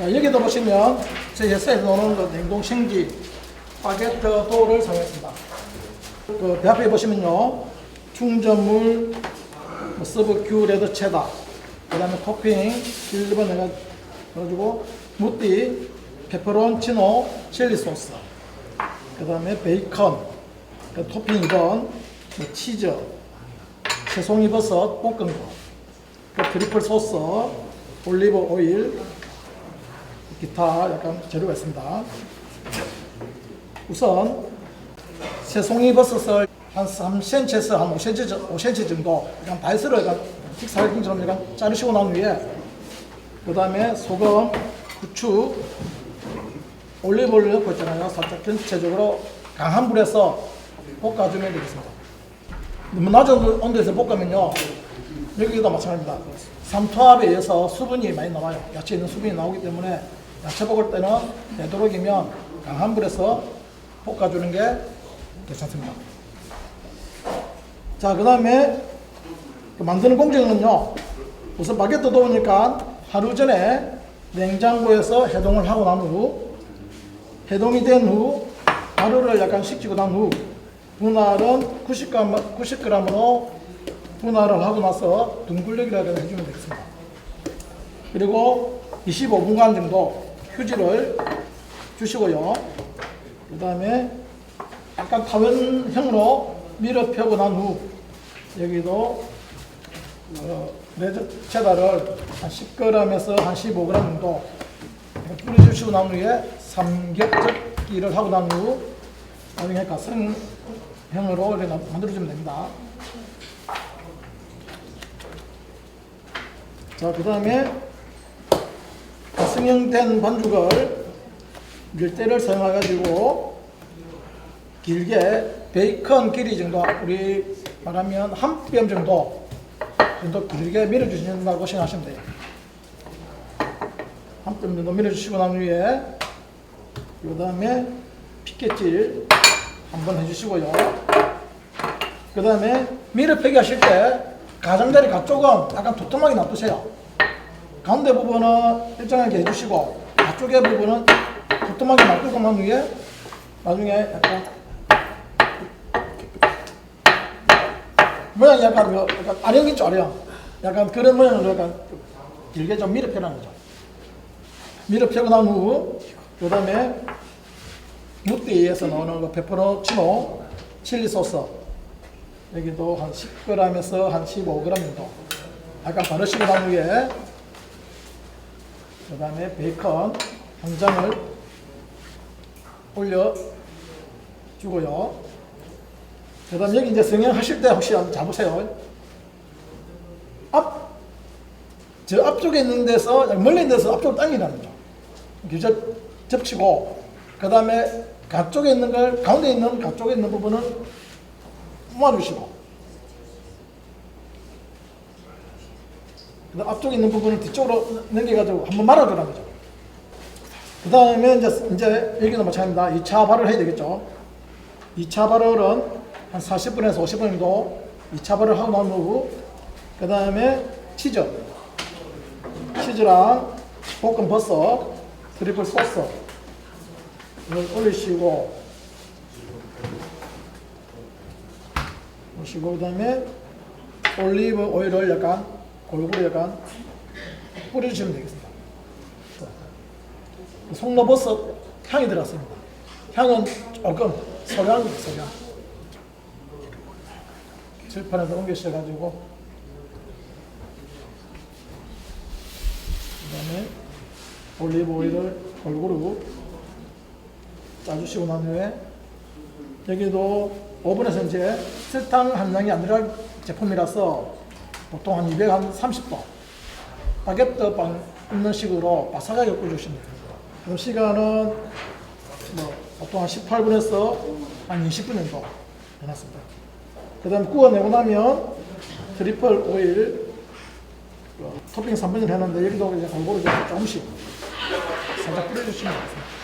자, 여기도 보시면 저희 회사에서 나오는 그 냉동 생지 바게트 도우를 사용했습니다. 그 앞에 보시면요. 충전물, 뭐 서브 큐 레드 체다, 그 다음에 토핑 1번 내가 넣어주고 무띠, 페퍼론치노, 칠리 소스, 그 다음에 베이컨, 그 토핑 2번, 뭐 치즈, 새송이버섯 볶은 거, 그 트리플 소스, 올리브 오일, 기타 약간 재료가 있습니다. 우선 새송이 버섯을 한 3cm에서 한 5cm, 정- 5cm 정도 약간 다이스로 약간 틱살킹처럼 약간 자르시고 난 후에 그 다음에 소금, 후추, 올리브오일 넣고 있잖아요. 살짝 전체적으로 강한 불에서 볶아주면 되겠습니다. 너무 낮은 온도에서 볶으면요 여기도 마찬가지입니다. 삼투압에 의해서 수분이 많이 나와요. 야채에 있는 수분이 나오기 때문에 야채 볶을 때는 되도록이면 강한 불에서 볶아주는 게 괜찮습니다. 자, 그 다음에 만드는 공정은요. 우선 바게트 도우니까 하루 전에 냉장고에서 해동을 하고 난 후 해동이 된 후 가루를 약간 식히고 난 후 분할은 90g, 90g으로 분할을 하고 나서 둥글레기라도 해주면 되겠습니다. 그리고 25분간 정도 휴지를 주시고요. 그 다음에 약간 타원형으로 밀어 펴고 난 후 여기도 어, 레드 체다를 한 10g에서 한 15g 정도 뿌려주시고 난 후에 삼겹젓기를 하고 난 후 나중에 가성형으로 이렇게 만들어주면 됩니다. 자, 그 다음에 가 성형된 반죽을 밀대를 사용해가지고 길게 베이컨 길이 정도 우리 말하면 한 뼘 정도 정도 길게 밀어주신다고 생각하시면 돼요. 한 뼘 정도 밀어주시고 난 후에 그 다음에 피켓질 한번 해주시고요. 그 다음에 밀어펴기 하실 때 가장자리 가쪽은 약간 도톰하게 놔두세요. 가운데 부분은 일정하게 해주시고 앞쪽의 부분은 도톰하게 놔두고 난 후에 나중에 약간 모양이 약간 그 약간 아령 있죠 아령. 약간 그런 모양으로 약간 길게 좀 밀어 펴는 거죠. 밀어 펴고 난 후 그 다음에 무띠에서 나오는 그 페퍼로치노 칠리 소스. 여기도 한 10g에서 한 15g 정도. 약간 바르시고 난 후에 그 다음에 베이컨 한 장을 올려 주고요. 그 다음 여기 이제 성형하실 때 혹시 한번 잡으세요. 앞, 저 앞쪽에 있는 데서, 멀리 있는 데서 앞쪽으로 당기라는 거죠. 이렇게 접, 접치고, 그 다음에 가쪽에 있는 걸, 가운데 있는 가쪽에 있는 부분은 모아주시고, 그 앞쪽에 있는 부분을 뒤쪽으로 넘겨가지고 한번 말아주라는 거죠. 그 다음에 이제, 이제 여기도 마찬가지입니다. 2차 발효를 해야 되겠죠. 2차 발효는 한 40분에서 50분 정도 2차 발효를 하고 난 후, 그 다음에 치즈. 치즈랑 볶은 버섯, 트리플 소스. 이걸 올리시고, 올리시고, 그 다음에 올리브 오일을 약간 골고루 약간 뿌려주시면 되겠습니다. 송로버섯 향이 들었습니다. 향은 조금 서양입니다, 서양. 칠판에서 옮기셔가지고 그 다음에 올리브 오일을 골고루 짜주시고 난 후에 여기도 오븐에서 이제 설탕 함량이 안 들어갈 제품이라서 보통 한 230도 바게트 빵 굽는 식으로 바삭하게 구워주시면 됩니다. 그럼 시간은 뭐 보통 한 18분에서 한 20분 정도 해놨습니다. 그 다음 구워내고 나면 트리플 오일 어, 토핑 3분을 해놨는데 여기도 이제 골고루 조금씩 살짝 뿌려주시면 됩니다.